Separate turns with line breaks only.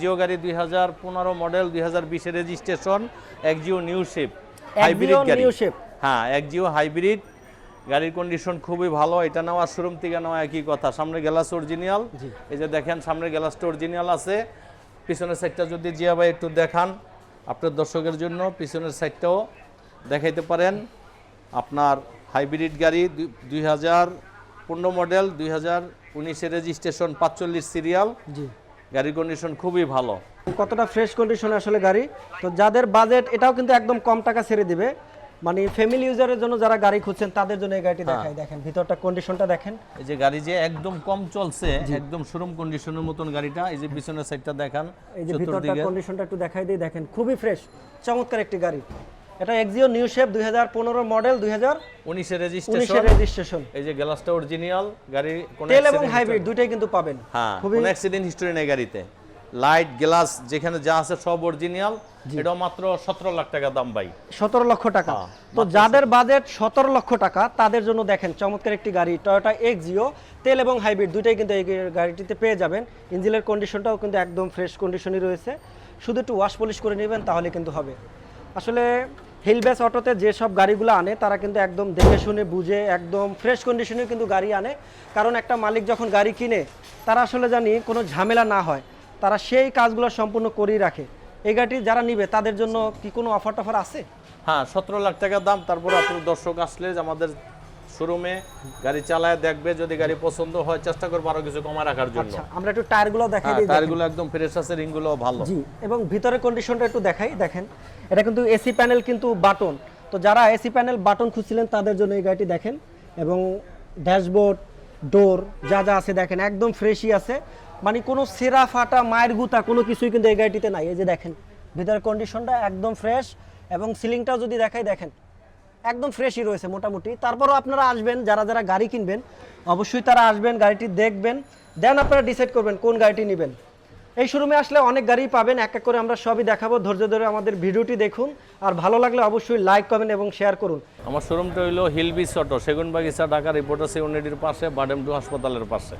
জিও গাড়ি দুই হাজার পনেরো মডেল দুই হাজার বিশের রেজিস্ট্রেশন এক Jio new shape
New Shape।
হ্যাঁ এক জিও হাইব্রিড। গাড়ির কন্ডিশন খুবই ভালো এটা নেওয়া শোরুম থেকে নেওয়া একই কথা। সামনে গ্লাস অরিজিনাল এই যে দেখেন সামনে গ্লাসটা অরিজিনাল আছে। পিছনের সাইডটা যদি জিয়া ভাই একটু দেখান আপনার দর্শকের জন্য পিছনের সাইডটাও দেখাইতে পারেন। আপনার হাইব্রিড গাড়ি দুই- দুই হাজার পনেরো মডেল দুই হাজার উনিশের রেজিস্ট্রেশন পাঁচচল্লিশ সিরিয়াল
জি।
গাড়ির কন্ডিশন খুবই ভালো।
কতটা ফ্রেশ কন্ডিশনে আসলে গাড়ি? তো যাদের বাজেট এটাও কিন্তু একদম কম টাকা ছেড়ে দিবে। মানে ফ্যামিলি ইউজারের জন্য যারা গাড়ি খুঁজছেন তাদের জন্য এই গাড়িটি
হ্যাঁ।
দেখাই। দেখেন ভিতরটা কন্ডিশনটা দেখেন।
এই যে গাড়ি যে একদম কম চলছে একদম শোরুম কন্ডিশনের মতন গাড়িটা এই যে পিছনের সাইডটা দেখান
এই যে ভিতরটা কন্ডিশনটা একটু দেখাই দিই। দেখেন খুবই ফ্রেশ চমৎকার একটি গাড়ি। এটা এক্সিও নিউ শেপ দুই হাজার পনেরো মডেল দুই হাজার
উনিশের
উনিশের
রেজিস্ট্রেশন
রেজিস্ট্রেশন
এই যে গ্লাসটা অরিজিনাল গাড়ি কোনো
তেল এবং হাইব্রিড
history-
কিন্তু পাবেন।
হ্যাঁ কোনো অ্যাক্সিডেন্ট হিস্টোরি নেই গাড়িতে। লাইট গ্লাস যেখানে যা আছে সব অরিজিনাল এটাও মাত্র সতেরো লাখ টাকা দাম ভাই।
সতেরো লক্ষ টাকা।
হ্যাঁ,
তো যাদের বাজেট সতেরো লক্ষ টাকা তাদের জন্য দেখেন চমৎকার একটি গাড়ি টয়োটা এক্সিও তেল এবং হাইব্রিড দুইটাই কিন্তু এই গাড়িটিতে পেয়ে যাবেন। ইঞ্জিনের কন্ডিশনটাও কিন্তু একদম ফ্রেশ কন্ডিশনই রয়েছে। শুধু একটু ওয়াশ পলিশ করে নেবেন তাহলে কিন্তু হবে। আসলে হিল বেস অটোতে যেসব গাড়িগুলো আনে, তারা কিন্তু একদম দেখে শুনে, বুঝে, একদম ফ্রেশ কন্ডিশনে কিন্তু গাড়ি আনে। কারণ একটা মালিক যখন গাড়ি কিনে, তারা আসলে জানি কোনো ঝামেলা না হয়। তারা সেই কাজগুলো সম্পূর্ণ করেই রাখে। এই গাড়িটি যারা নিবে, তাদের জন্য কি কোনো অফার টফার আছে?
হ্যাঁ সতেরো লাখ টাকা দাম। তারপর আপনার দর্শক আসলে আমাদের শোরুমে গাড়ি চালায় দেখবে যদি গাড়ি পছন্দ হয় চেষ্টা করব আরও কিছু কমা রাখার জন্য।
আচ্ছা আমরা একটু টায়ারগুলো দেখাই
হ্যাঁ
দিই।
টায়ারগুলো একদম ফ্রেশ আছে রিংগুলো ভালো।
জি এবং ভিতরের কন্ডিশনটা একটু দেখাই দেখেন। এটা কিন্তু এসি প্যানেল কিন্তু বাটন। তো যারা এসি প্যানেল বাটন খুঁজছিলেন তাদের জন্য এই গাড়িটি দেখেন। এবং ড্যাশবোর্ড ডোর যা যা আছে দেখেন একদম ফ্রেশই আছে। মানে কোনো সেরা ফাটা মায়ের গুতা কোনো কিছুই কিন্তু এই গাড়িটিতে নাই। এই যে দেখেন ভিতরের কন্ডিশনটা একদম ফ্রেশ এবং সিলিংটাও যদি দেখাই দেখেন। একদম ফ্রেশই রয়েছে মোটামুটি। তারপরও আপনারা আসবেন, যারা যারা গাড়ি কিনবেন, অবশ্যই তারা আসবেন, গাড়িটি দেখবেন, দেন আপনারা ডিসাইড করবেন কোন গাড়িটি নেবেন। এই শোরুমে আসলে অনেক গাড়ি পাবেন, এক এক করে আমরা সবই দেখাবো, ধৈর্য ধরে আমাদের ভিডিওটি দেখুন। আর ভালো লাগলে অবশ্যই লাইক কমেন্ট এবং শেয়ার করুন।
আমার শোরুমটা হইল হিলবিস অটো সেগুন বাগিচা ঢাকা রিপোর্টার ইউনিটির পাশে বাডেমটু হাসপাতালের পাশে।